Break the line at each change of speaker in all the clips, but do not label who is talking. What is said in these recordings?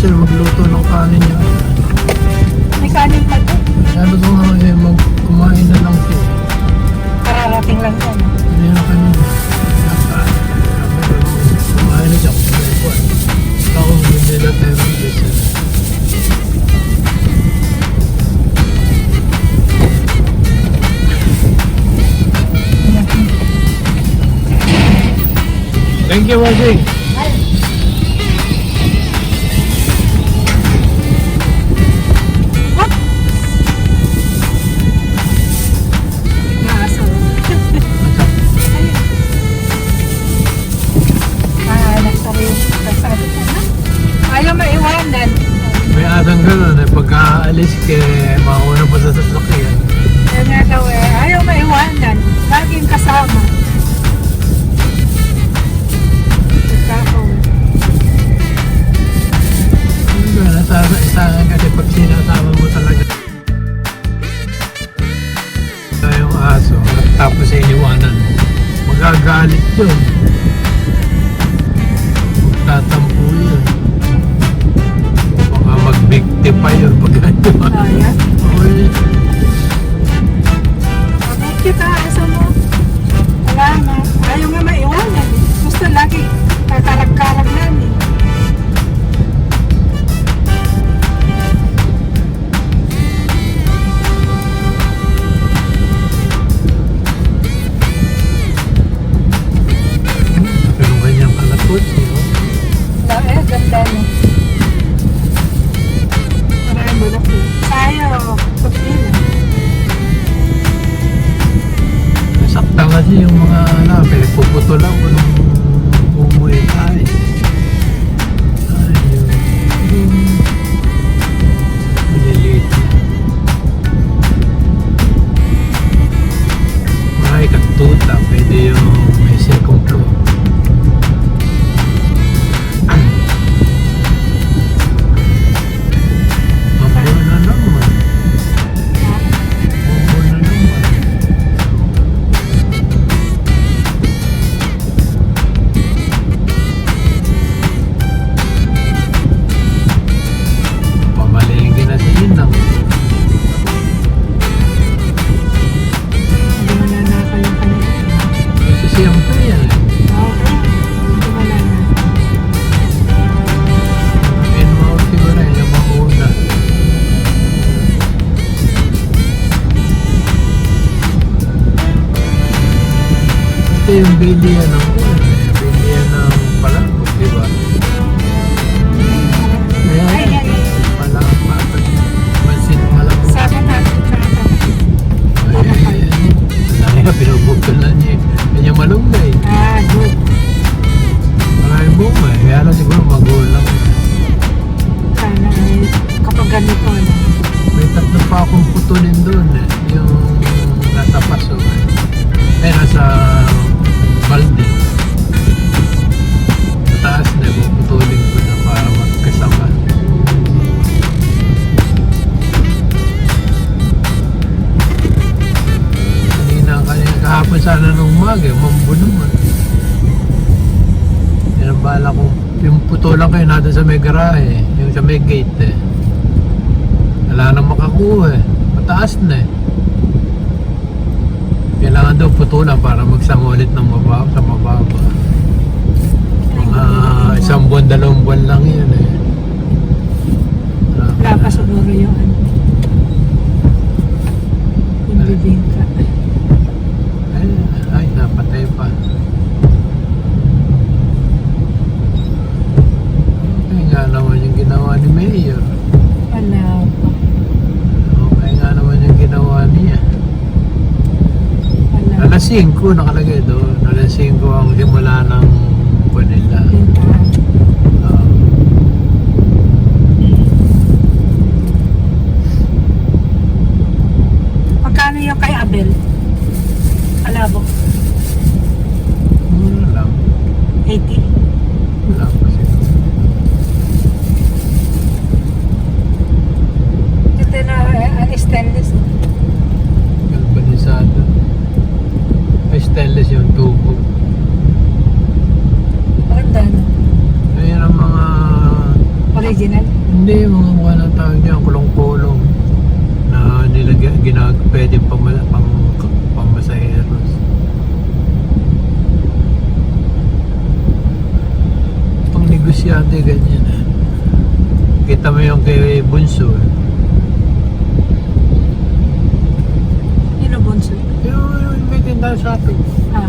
sir magluto ng kanin niya.
May kanin pa to.
Sabi ko nga eh, mag kumain na lang siya.
Kararating lang yan.
Hindi na ko, kumain na siya. Kumain ko. Ako hindi na tayo sir. Thank you, Wajing. Pagka yung bilihan ng ano
sana
nung umaga, mambo naman. Yan ang bala ko. Yung putulan kayo natin sa may garahe, yung sa may gate eh. Wala nang makakuha eh. Mataas na eh. Kailangan daw putulan para magsama ulit ng mababa, sa mababa. Mga isang buwan, dalawang buwan lang yun eh.
Wala pa siguro ano. Yung bibingka.
Ay, ay, napatay pa. Okay nga naman yung ginawa ni Mayor.
Wala pa.
Okay nga naman yung ginawa niya.
Wala.
Alas 5 nakalagay doon. Alas 5 ang simula ng Manila.
Bintahan.
Uh,
Magkano yung kay Abel? Alabok.
mura lang.
80.
Wala pa siguro.
Ito na uh, stainless.
Galvanisado. Ay, stainless yung tubo. Ayun ang mga
Original.
ng tawag niya, kulong-kulong na nilagyan, ginag, pwede pang, pang, pamasaheros. Pang negosyante, ganyan. eh. Kita mo yung kay Bunso. eh.
Inubunso.
Yung, yung may tindahan atin.
Ah.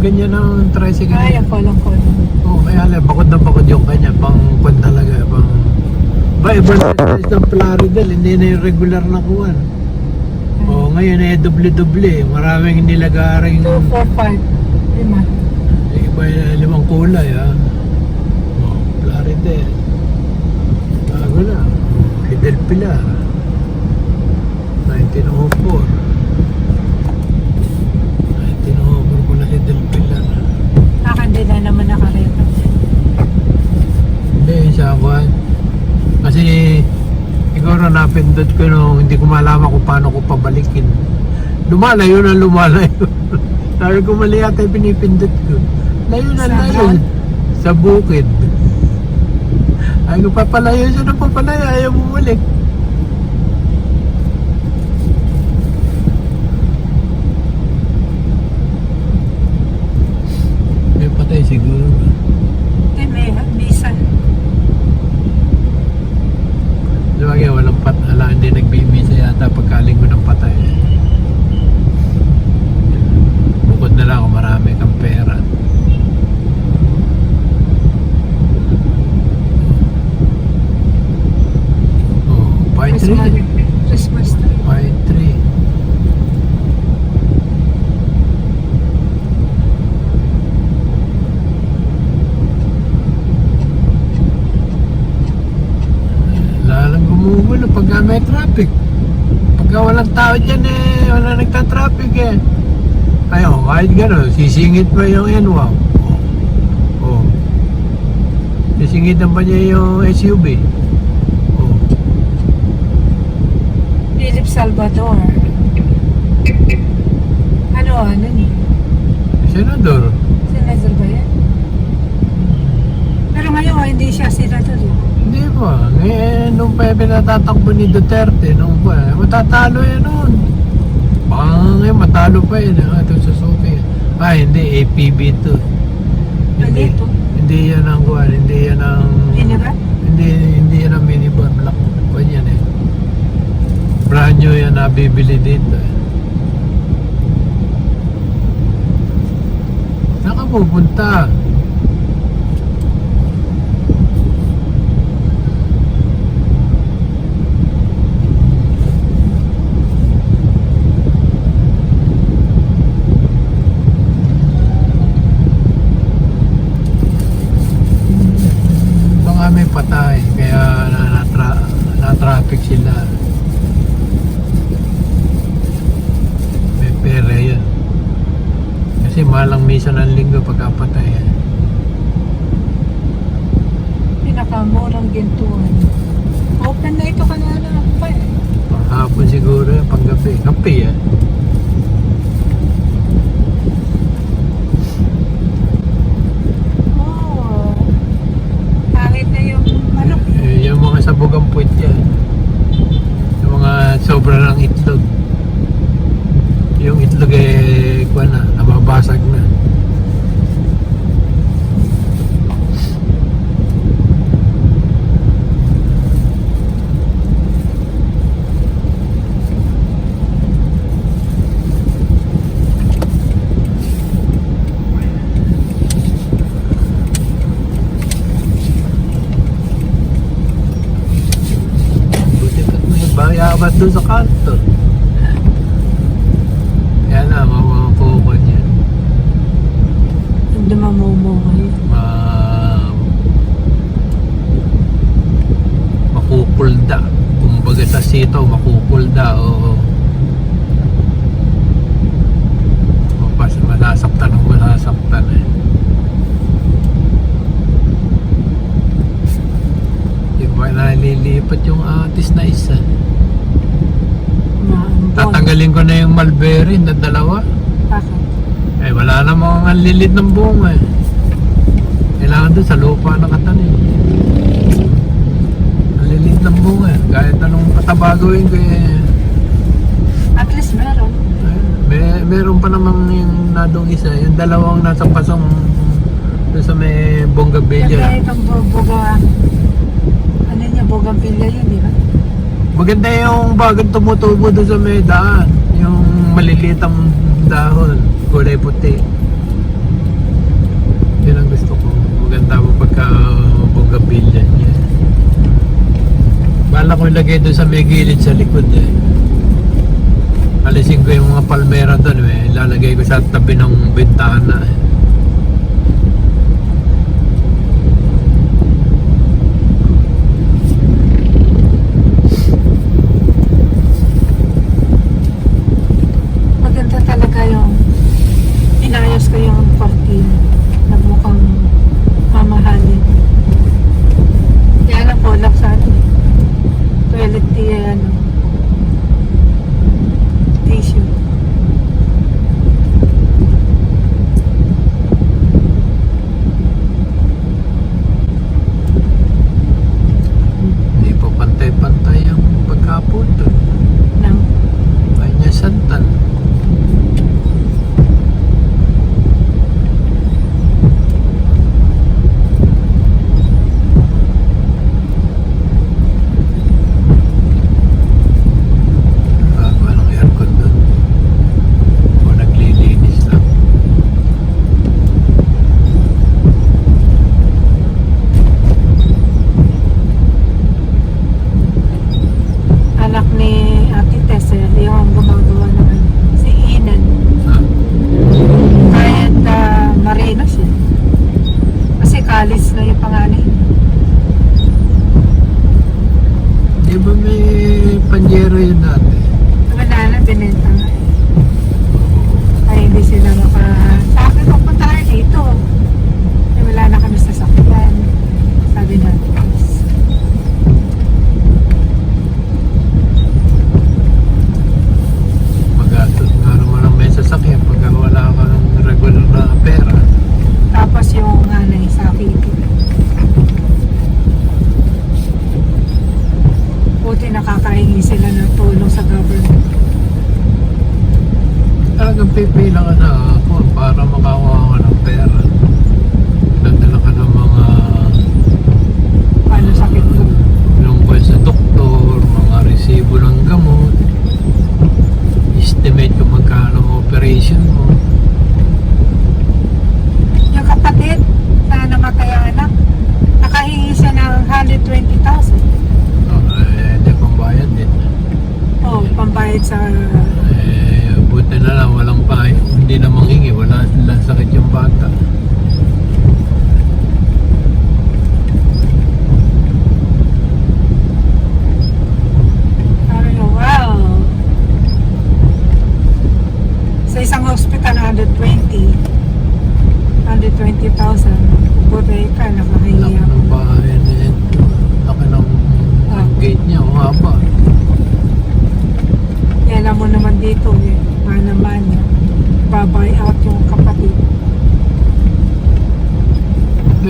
Ganyan ang tricycle.
Ay, ang kolong-kolong.
Oo, kaya alam, bakod na bakod yung kanya, pang kwan talaga, pang... Ba, iba na size ng Plaridel, hindi na yung regular na kuwan. Oo, ngayon eh, doble-doble. Maraming nilagaring...
2, 4, 5. Lima.
Iba yung limang kulay, ha? Oo, Plaridel. Bago na. Fidel Pilar. 1904. 1904 ko na si Del Pilar.
Akin din na naman nakarecord.
Hindi, sa kwan. Kasi siguro napindot ko nung hindi ko malaman kung paano ko pabalikin. Lumalayo na lumalayo. Sabi ko mali yata pinipindot ko. Layo na layo. Sa bukid. Ay papalayo siya na papalayo. Ayaw bumalik. May patay siguro.
Eh, may bisa.
Sabagay, walang pat, ala, hindi nagbibisa yata pagkaling ko ng patay. Bukod na lang kung marami kang pera. Oh, pine
Christmas,
tree.
Christmas tree.
Pine tree. Lalang gumugulo pagka may traffic. Pagka walang tao dyan eh, wala nagta-traffic eh. Ayaw, kahit gano'n, sisingit pa yung NWAW. Oh. oh. Sisingitan pa niya yung SUV. Oh.
Philip Salvador. Ano, ano ni?
Senador.
Senador ba yan? Pero ngayon, oh, hindi siya senador. eh.
Hindi pa. Ngayon, nung pa pinatatakbo ni Duterte, nung pa, matatalo yan noon. Baka ngayon matalo pa yun. Ito Suzuki. Ah, hindi. APB to.
Ano ito?
Hindi yan ang kuhan. Hindi yan ang...
Hindi ba?
Hindi, hindi yan ang minivan. Black. Kuhan yan eh. Brand new yan nabibili dito eh. Saan 被 bayabat doon sa kanto. Kaya na, mamamapukon yan.
Hindi mamumo ngayon.
Ma... Makukulda. Kumbaga sa sito, makukulda o... Mapas, masasaktan o masasaktan eh. Ba nalilipat yung atis na isa? Tatanggalin ko na yung mulberry na dalawa.
Bakit?
Eh, wala namang ang lilit ng bunga eh. Kailangan doon sa lupa nakatanim. Ang lilit ng bunga. Kahit anong pataba gawin ko eh.
At least meron.
May, meron pa namang yung nadong isa. Yung dalawang nasa pasong doon sa may
Kaya
Bongabella.
itong buga, ano niya, bugampilya yun, di ba?
Maganda yung bagong tumutubo doon sa may. Yung maliliit ang dahon. Kulay puti. Yun ang gusto ko. Maganda mo pagka Bongabella niya. Bala ko ilagay doon sa may gilid sa likod eh. Alisin ko yung mga palmera doon eh. Ilalagay ko sa tabi ng bintana eh.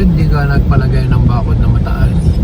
Hindi ka nagpalagay ng bakod na mataas.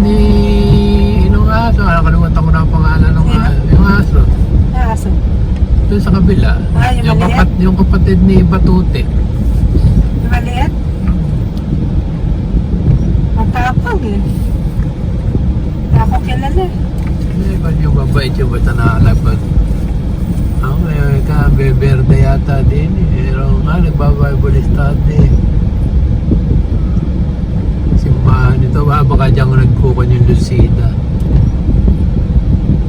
Ni inong aso. Nakalimutan ko na ang pangalan ng
Sino?
aso. Yung aso.
Aso.
Doon sa kabila.
Ah, yung
yung,
maliit?
kapat, yung kapatid ni Batute.
Yung maliit? Matapag eh. Hindi ako kilala eh.
Hindi ba yung babait yung bata nakalaban? Ako may ka, beberde yata din eh. Pero nga, nagbabible study. Simbahan ito, ba baka dyan nagkukan yung Lucida.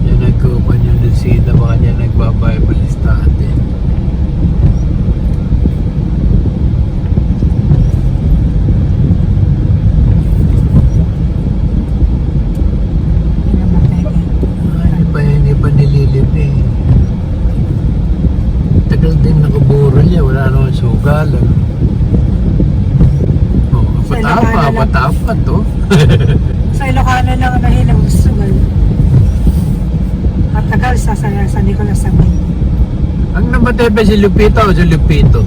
Yan nagkukan yung Lucida, baka dyan nagbabible study.
Namatay
ba sa Lupita o sa Lupito?